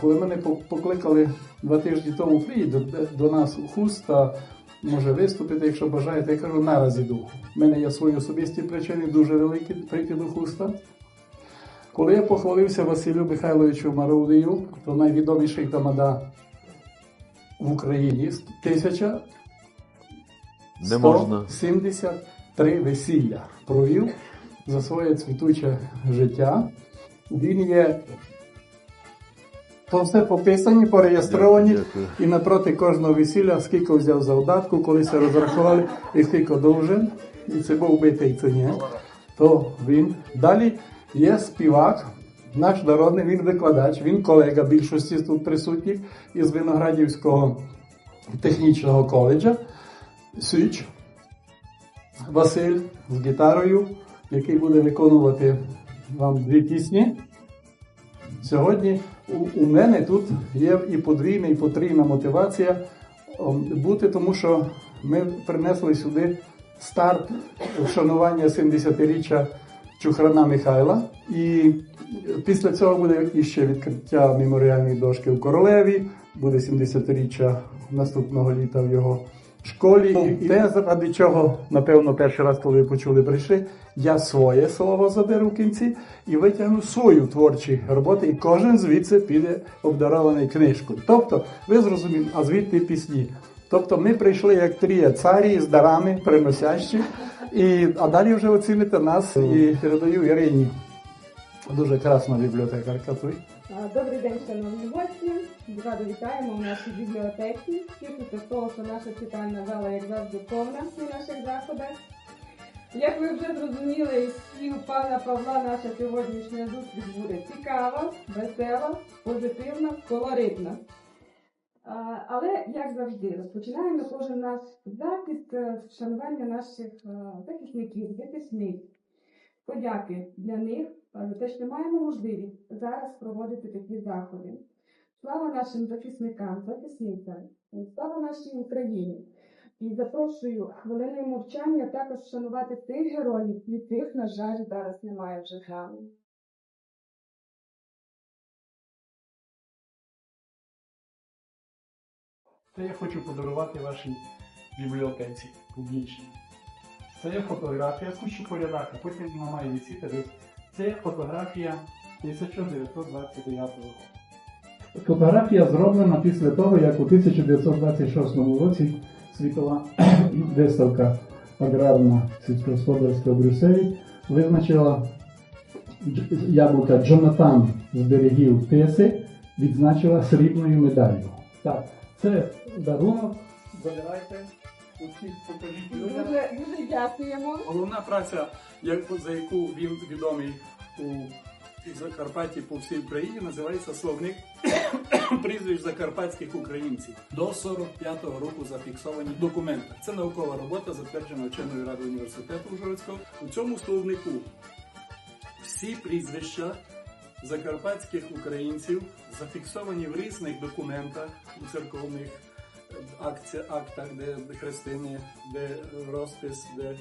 Коли мене покликали два тижні тому приїду до, нас у Хуста, може виступити, якщо бажаєте, я кажу, наразі іду. У мене є свої особисті причини, дуже великі прийти до Хуста. Коли я похвалився Василю Михайловичу Мараудію, то найвідоміший тамада в Україні з тисяча Не можна. 173 весілля провів за своє цвітуче життя. Він є то все пописані, пореєстровані. Дякую. І напроти кожного весілля, скільки взяв за завдатку, коли це розрахували, і скільки довжен, і це був битий, це ні. То він. Далі є співак, наш народний, він викладач, він колега більшості тут присутніх із Виноградівського технічного коледжа. Січ Василь з гітарою, який буде виконувати вам дві пісні. Сьогодні у, мене тут є і подвійна, і потрійна мотивація бути, тому що ми принесли сюди старт вшанування 70-річчя Чухрана Михайла. І після цього буде іще відкриття меморіальної дошки у Королеві, буде 70-річчя наступного літа в його школі. І те, заради чого, напевно, перший раз, коли ви почули, прийшли, я своє слово заберу в кінці і витягну свою творчі роботи, і кожен звідси піде обдарований книжкою. Тобто, ви зрозуміли, а звідти пісні. Тобто ми прийшли як трія царі з дарами приносящі, і, а далі вже оціните нас і передаю Ірині. Дуже красна бібліотекарка Добрий день, шановні гості. Радо вітаємо у нашій бібліотеці. Тішуся з того, що наша читальна зала, як завжди, повна на наших заходах. Як ви вже зрозуміли, із слів пана Павла, наша сьогоднішня зустріч буде цікава, весела, позитивна, колоритна. Але, як завжди, розпочинаємо кожен наш захід е, з вшанування наших е, захисників, захисниць подяки для них за те, що маємо можливість зараз проводити такі заходи. Слава нашим захисникам, захисницям, слава нашій Україні. І запрошую хвилиною мовчання також вшанувати тих героїв, яких, на жаль, зараз немає в життя. Це я хочу подарувати вашій бібліотеці публічній. Це є фотографія, кучі порядок, а потім вона має висіти. Це є фотографія 1929 року. Фотографія зроблена після того, як у 1926 році світова виставка аграрна сільськогосподарська в Брюсселі визначила яблука Джонатан з берегів Тиси, відзначила срібною медаллю. Так, це дарунок. Забирайте. Дуже, дуже дякуємо. Головна праця, за яку він відомий у Закарпатті по всій Україні, називається словник прізвищ закарпатських українців. До 45-го року зафіксовані документи. Це наукова робота, затверджена вченою радою університету Ужгородського. У цьому словнику всі прізвища закарпатських українців зафіксовані в різних документах у церковних е, акці- актах, де хрестини, де розпис, де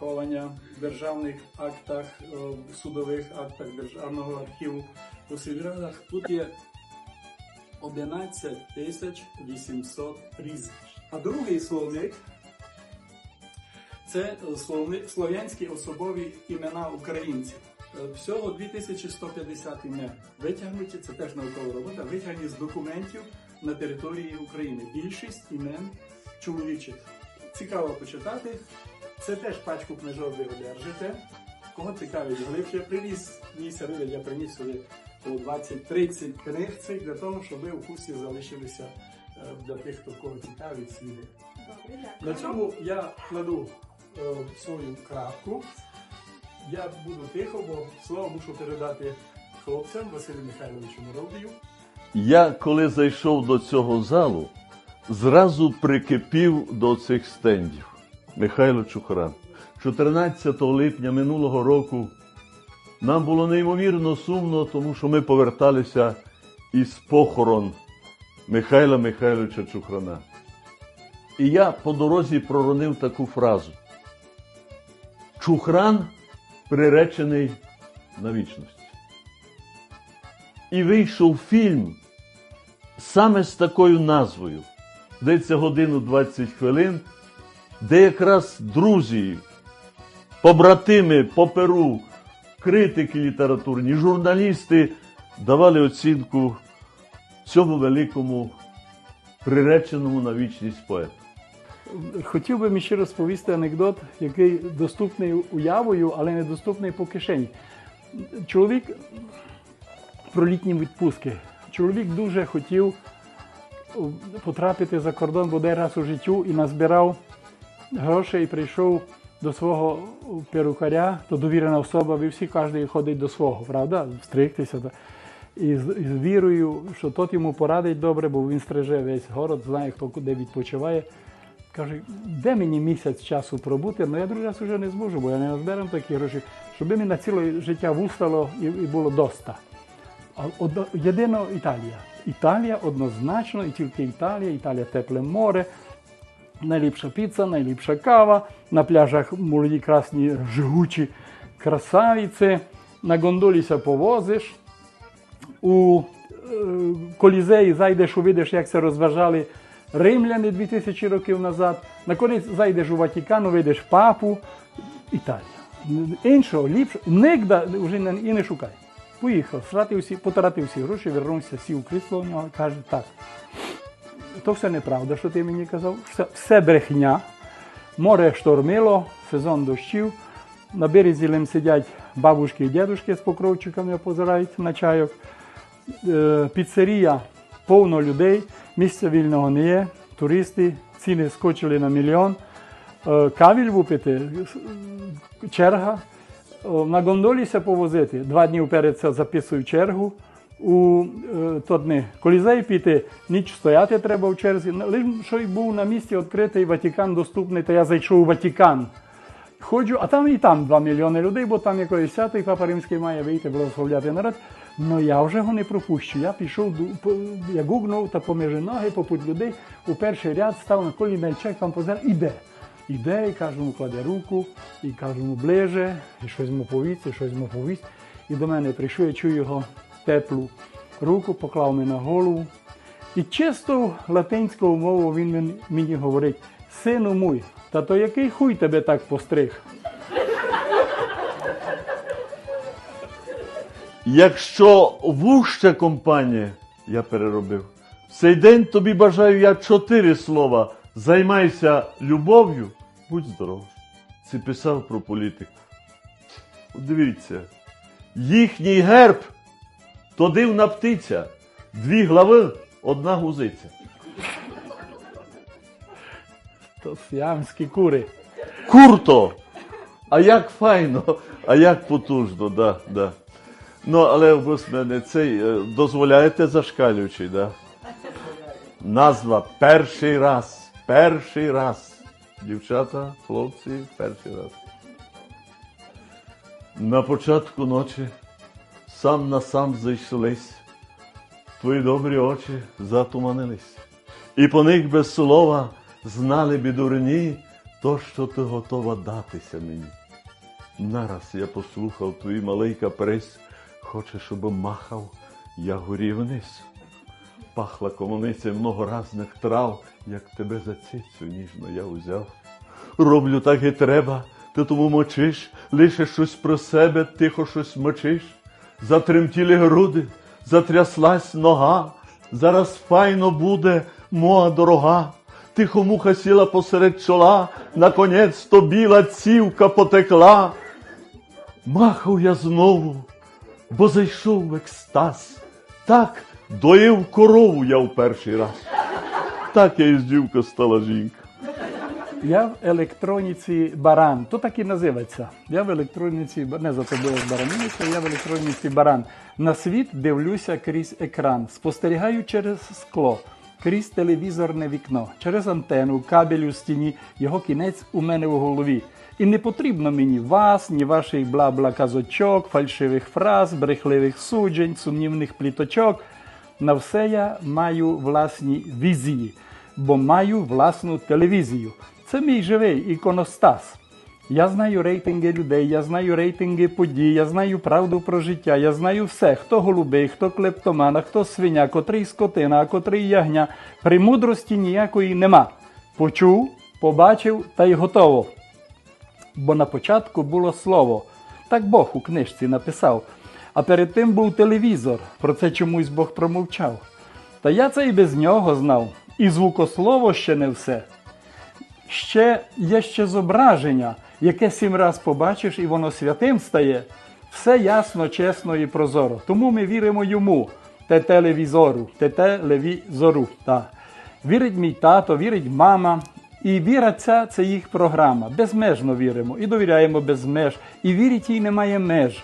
ховання в державних актах, е, в судових актах Державного архіву у сільрадах. Тут є 11 800 прізвищ. А другий словник це словник слов'янські особові імена українців. Е, Всього 2150 імен витягнуті, це теж наукова робота, витягнені з документів на території України. Більшість імен чоловічих. Цікаво почитати. Це теж пачку книжок ви одержите. Кого цікавить глибше, привіз мій сервер, я приніс сюди по 20-30 книг цих для того, щоб ви у курсі залишилися е, для тих, хто кого цікавить сліди. Добре, На цьому я кладу е, свою крапку. Я буду тихо, бо слово мушу передати хлопцям Василю Михайловичу Мородію. Я, коли зайшов до цього залу, зразу прикипів до цих стендів. Михайло Чухран. 14 липня минулого року нам було неймовірно сумно, тому що ми поверталися із похорон Михайла Михайловича Чухрана. І я по дорозі проронив таку фразу: Чухран приречений на вічність. І вийшов фільм саме з такою назвою. Здається, годину 20 хвилин, де якраз друзі, побратими по перу, критики літературні, журналісти давали оцінку цьому великому приреченому на вічність поету. Хотів би мені ще розповісти анекдот, який доступний уявою, але не доступний по кишені. Чоловік про літні відпустки. Чоловік дуже хотів потрапити за кордон бодай раз у життю і назбирав грошей прийшов до свого перукаря, то довірена особа, ви всі кожен ходить до свого, правда? Стригтися. І з, вірою, що тот йому порадить добре, бо він стриже весь город, знає, хто куди відпочиває. Каже, де мені місяць часу пробути, ну я другий раз вже не зможу, бо я не назберам такі гроші, щоб мені на ціле життя вустало і, і було доста. А єдино Італія. Італія однозначно, і тільки Італія, Італія тепле море, найліпша піца, найліпша кава, на пляжах молоді красні жгучі красавиці, на гондоліся повозиш, у е, колізеї зайдеш, увидиш, як це розважали римляни 2000 років назад. Наконець зайдеш у Ватикан, увидиш папу. Італія. Іншого, ліпшого, нігде вже і не шукай. Поїхав, всі, потратив всі гроші, вернувся, сів крісло у нього і каже, так. То все неправда, що ти мені казав. Все, все брехня. Море штормило, сезон дощів. На березі лим сидять бабушки і дідушки з покровчиками, позирають на чайок. Піцерія повно людей, місця вільного не є, туристи, ціни скочили на мільйон. Кавіль випити, черга. На гондоліся повозити. Два дні вперед записую чергу. У е, то дни колізей піти, ніч стояти треба в черзі. Лише що й був на місці відкритий Ватикан доступний, то я зайшов у Ватикан. Ходжу, а там і там 2 мільйони людей, бо там якоїсь свято, і Папа Римський має вийти, благословляти народ. Ну я вже його не пропущу. Я пішов, я гугнув та поміж ноги, попут людей, у перший ряд став на коліна чек, там позер, іде. Іде, і каже, йому кладе руку, і каже йому ближе, і щось йому повість, і щось йому повість. І до мене прийшов, я чую його теплу руку, поклав мене на голову. І чисто латинською мовою він мені говорить: сину мій, та то який хуй тебе так постриг? Якщо вуща компанія, я переробив, цей день тобі бажаю я чотири слова. Займайся любов'ю, будь здоров. Це писав про політику. Дивіться, їхній герб то дивна птиця, дві глави, одна гузиця. То сіамські кури. Курто! А як файно, а як потужно, да, да. Ну, але з мене цей е, дозволяєте зашкалюючий, да? Назва перший раз. Перший раз. Дівчата, хлопці, перший раз. На початку ночі сам на сам зайшлись, твої добрі очі затуманились, і по них без слова знали б і дурні то, що ти готова датися мені. Нараз я послухав твій малий каприз, хоче, щоб махав, я горів вниз. Пахла комуниця многоразних трав, як тебе за цицю ніжно я узяв. Роблю так і треба, ти тому мочиш, лише щось про себе, тихо щось мочиш. Затремтіли груди, затряслась нога, зараз файно буде, моа дорога. Тихо муха сіла посеред чола, наконець то біла цівка потекла. Махав я знову, бо зайшов в екстаз. Так доїв корову я в перший раз. Так я із дівка стала жінка. Я в електроніці баран. То так і називається. Я в електроніці не за тобою бараніця, я в електроніці баран. На світ дивлюся крізь екран, спостерігаю через скло, крізь телевізорне вікно, через антенну, кабель у стіні, його кінець у мене в голові. І не потрібно мені вас, ні ваших бла-бла казочок, фальшивих фраз, брехливих суджень, сумнівних пліточок. На все я маю власні візії, бо маю власну телевізію. Це мій живий іконостас. Я знаю рейтинги людей, я знаю рейтинги подій, я знаю правду про життя, я знаю все, хто голубий, хто клептоман, а хто свиня, котрий скотина, а котрий ягня. Премудрості ніякої нема. Почув, побачив та й готово. Бо на початку було слово. Так Бог у книжці написав. А перед тим був телевізор. Про це чомусь Бог промовчав. Та я це і без нього знав. І звукослово ще не все. Ще є ще зображення, яке сім раз побачиш, і воно святим стає. Все ясно, чесно і прозоро. Тому ми віримо йому, те телевізору, те телевізору. Та. Вірить мій тато, вірить мама. І віра ця це їх програма. Безмежно віримо і довіряємо без меж. І вірить їй немає меж.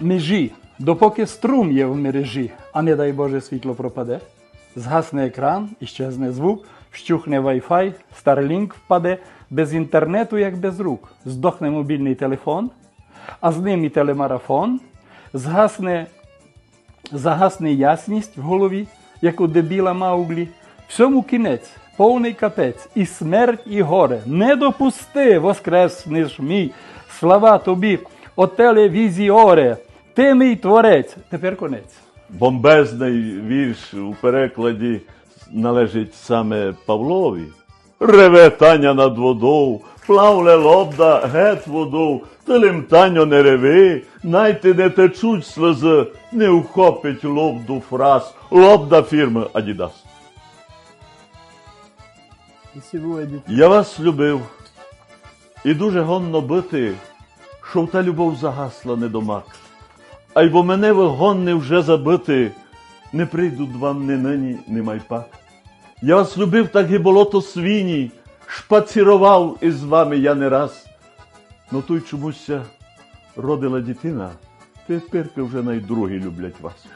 Межі, допоки струм є в мережі, а не дай Боже світло пропаде. Згасне екран, іщезне звук, вщухне Wi-Fi, Starlink впаде, без інтернету, як без рук. Здохне мобільний телефон, а з ним і телемарафон, згасне, загасне ясність в голові, як у дебіла Мауглі. Всьому кінець, повний капець, і смерть, і горе. Не допусти, воскреснеш мій. Слава тобі, о телевізіоре, ти мій творець. Тепер конець. Бомбезний вірш у перекладі належить саме Павлові. Реве Таня над водою, плавле лобда гет водою, тилим Таню не реви, найте не течуть сльози, не ухопить лобду фраз, лобда фірми Адідас. Я вас любив, і дуже гонно бити, щоб та любов загасла недомак. А й бо мене ви гонни вже забити, не прийдуть вам ні нині, ні майпак. Я вас любив, так і болото свині, шпацірував із вами я не раз. Но той чомусь родила дитина, тепер вже найдругі люблять вас.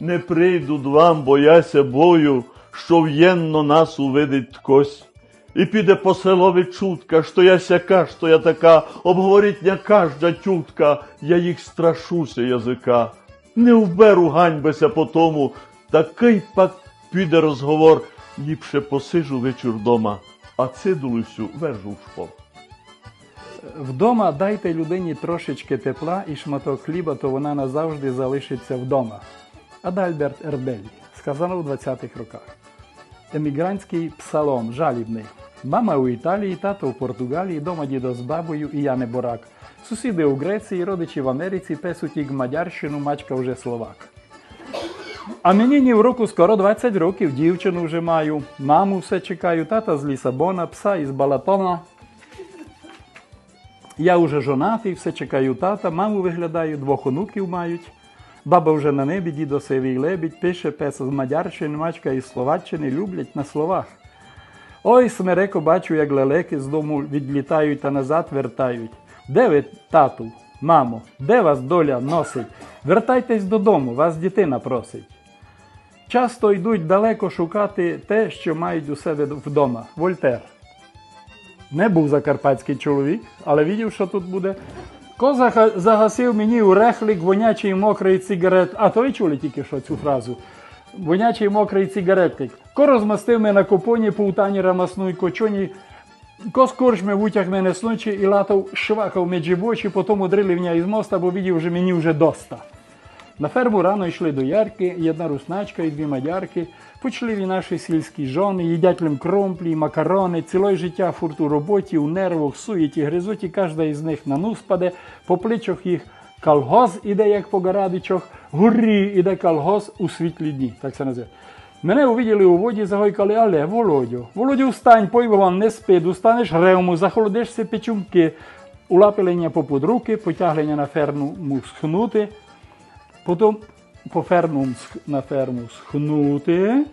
Не прийдуть вам, бояся бою, що в'єнно нас увидить ткось. І піде по селові чутка, що я сяка, що я така, обговорить не кажда тютка, я їх страшуся язика. Не вберу ганьбися по тому, такий пак піде розговор, ліпше посижу вечір дома, а цидулюсю вержу в шпор. Вдома дайте людині трошечки тепла і шматок хліба, то вона назавжди залишиться вдома. Адальберт Ербелі, сказано в 20-х роках. Емігрантський псалом, жалібний. Мама у Італії, тато у Португалії, дома дідо з бабою і я не борак. Сусіди у Греції, родичі в Америці, пес утік в Мадярщину, мачка вже словак. А мені ні в року скоро 20 років, дівчину вже маю, маму все чекаю, тата з Лісабона, пса із Балатона. Я уже жонатий, все чекаю тата, маму виглядаю, двох онуків мають. Баба вже на небі, дідо сивий лебідь, пише пес з Мадярщини, мачка із Словаччини, люблять на словах. Ой, смереко, бачу, як лелеки з дому відлітають та назад вертають. Де ви, тату, мамо, де вас доля носить? Вертайтесь додому, вас дитина просить. Часто йдуть далеко шукати те, що мають у себе вдома. Вольтер. Не був закарпатський чоловік, але видів, що тут буде. Козак загасив мені у рехлик вонячий мокрий цигарет. А то ви чули тільки що цю фразу. Вонячий мокрий цигаретник. Ко розмастив мене на купоні, паутані рамасну й кочоні. Ко з корчми вутяг мене з ночі і латав швакав між очі, потім удрили мене із моста, бо видів, що мені вже доста. На ферму рано йшли до ярки, одна русначка і дві мадярки. Почливі наші сільські жони, їдять лим кромплі, макарони, ціле життя фурт у роботі, у нервах, суєті, гризоті, кожна із них на нус паде, по плечах їх колгоз іде, як по горадичах, гурі іде колгоз у світлі дні. Так це називає. Мене увиділи у воді, загойкали, але Володю, Володю, встань, пой вон, не спи, достанеш ревму, захолодишся печунки, улапилення попод руки, потяглення на ферму схнути, потім по ферму на ферму схнути.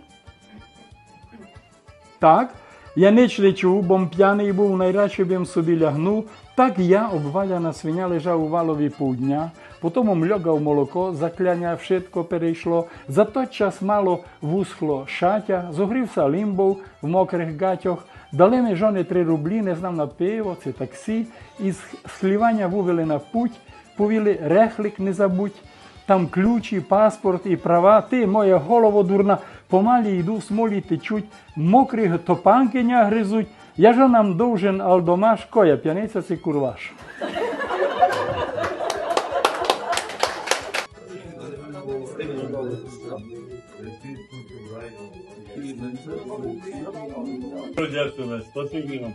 Так, я ніч не чув, бо п'яний був, найрадше б собі лягнув. Так я, обваляна свиня, лежав у валові півдня, потім мльогав молоко, закляня вшитко перейшло. За той час мало вусхло шатя, зогрівся лімбов в мокрих гатях, дали ми жони три рублі, не знав на пиво, це таксі, із слівання вивели на путь, повіли рехлик не забудь. Там ключі, паспорт і права. Ти, моя голова дурна, помалі йду, в смолі течуть, мокрі топанкиня гризуть. Я же нам должен алдомаш, коя п'яниця це курваш. Дякую, спасибі вам.